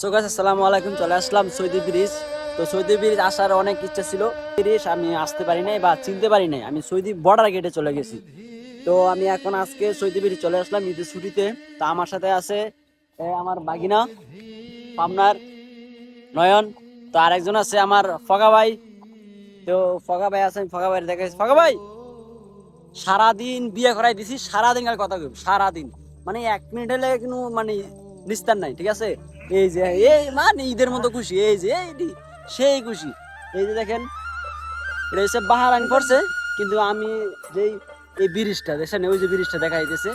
So গাছ আসসালামু আলাইকুম, চলে আসলাম সৌদি ব্রিজ। তো সৌদি ব্রিজ আসার অনেক ইচ্ছা ছিল। ব্রিজ আমি আসতে পারি নাই বা চিনতে পারি নাই। আমি সৌদি বর্ডার গেটে চলে গেছি। তো আমি এখন আজকে সৌদি ব্রিজ চলে আসলাম ঈদের ছুটিতে। তো আমার সাথে আছে আমার বাগিনা, পাবনার নয়ন। তো আরেকজন আছে আমার ফগা ভাই। তো ফগা ভাই আছে, আমি ফগা ভাই দেখাইছি। ফগা ভাই, সারাদিন বিয়ে করাই দিছি, সারাদিন আর কথা সারাদিন। মানে এক মিনিট হলে কোনো মানে নিস্তার নাই, ঠিক আছে? এই যে, এই মানে ঈদের মতো খুশি, এই যে, এই সেই খুশি। এই যে দেখেন, এটা হচ্ছে বাহারান পড়ছে, কিন্তু আমি যেই, এই ব্রিজটা, দেখছেন, ওই যে ব্রিজটা দেখা যাইতেছে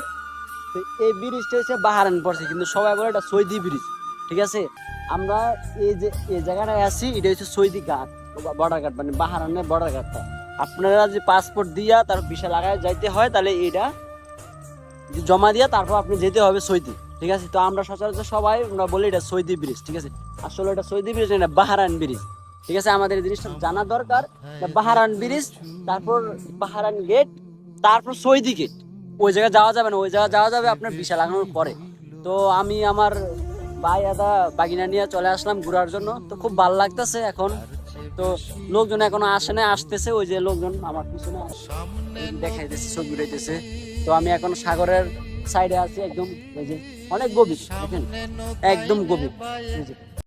এই ব্রিজটা হচ্ছে বাহারান পড়ছে, কিন্তু সবাই বলে এটা সৈদি ব্রিজ, ঠিক আছে? আমরা এই যে, এই জায়গাটায় আছি, এটা হচ্ছে সৈদি ঘাট বর্ডার ঘাট মানে বাহারানের বর্ডার ঘাটটা। আপনারা যে পাসপোর্ট দিয়া তার ভিসা লাগায় যাইতে হয়, তাহলে এটা জমা দিয়া তারপর আপনি যেতে হবে সৌদি। ঠিক আছে? তো আমরা সচরাচর সবাই, আমরা বলি এটা সৌদি ব্রিজ, ঠিক আছে? আসলে এটা সৌদি ব্রিজ না বাহারান ব্রিজ, ঠিক আছে? আমাদের এই জিনিসটা জানা দরকার বাহারান ব্রিজ, তারপর বাহারান গেট তারপর সৌদি গেট ওই জায়গায় যাওয়া যাবে না, ওই জায়গায় যাওয়া যাবে আপনার ভিসা লাগানোর পরে। তো আমি আমার ভাই আদা বাগিনা নিয়ে চলে আসলাম ঘোরার জন্য, তো খুব ভালো লাগতেছে এখন। তো লোকজন এখনও আসে না আসতেছে, ওই যে লোকজন আমার পিছনে দেখাইতেছে, ছবি তো আমি এখন সাগরের সাইডে আছে একদম অনেক গভীর একদম গভীর।